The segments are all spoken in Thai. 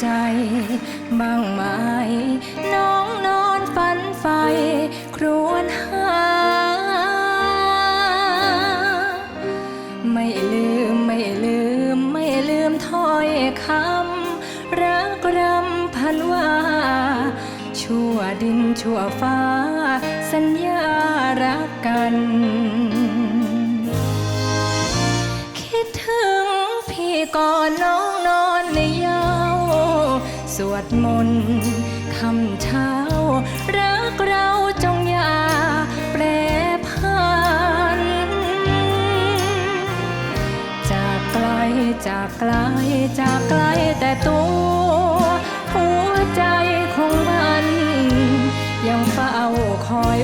ใจบ้างไหมน้องนอนฝันไฟครวญหา ไม่ลืมไม่ลืมไม่ลืมถ้อยคำรักรำพันว่าชั่วดินชั่วฟ้า สัญญารักกัน สวดมนต์คำเช้า รักเราจงอย่าแปรผัน จากไกลจากไกลจากไกลแต่ตัวหัวใจของมัน ยังเฝ้าคอย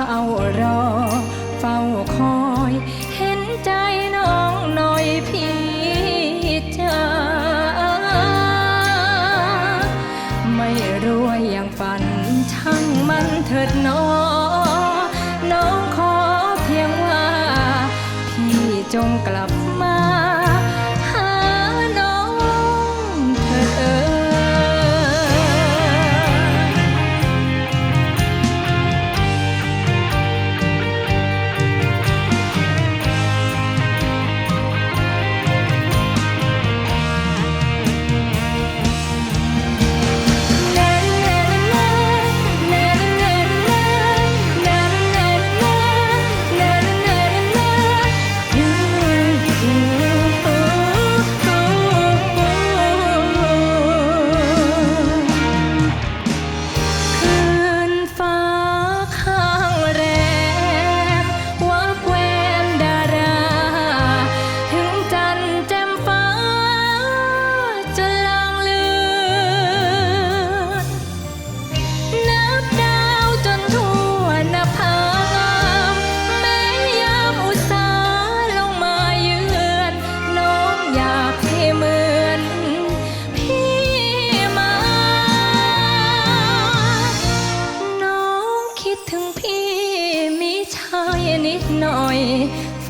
ฝ้ารอ เฝ้าคอย เห็นใจน้องหน่อยพี่จ้าไม่รวยอย่างฝันช่างมันเถิดน้อน้องขอเพียงว่า พี่จงกลับ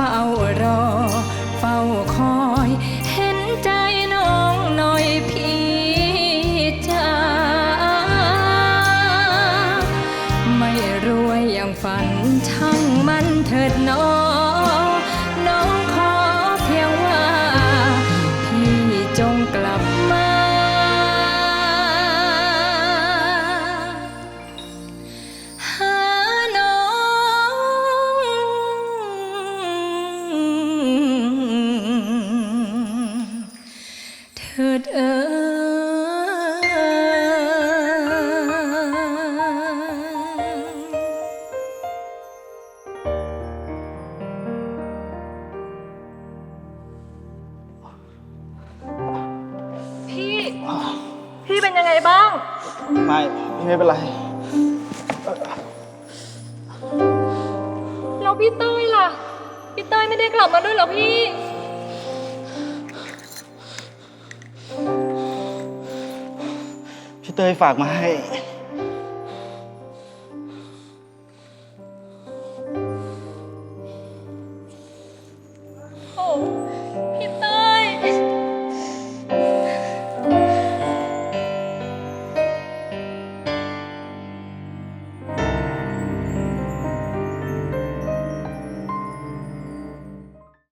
ฝ้ารอ เฝ้าคอย เห็นใจน้องหน่อยพี่จ้าไม่รวยอย่างฝันช่างมันเถิดน้อง ถิดเอ่ยพี่ พี่เป็นยังไงบ้าง ไม่ ไม่เป็นไร แล้วพี่เต้ยล่ะ พี่เต้ยไม่ได้กลับมาด้วยเหรอพี่พี่ เตยฝากมาให้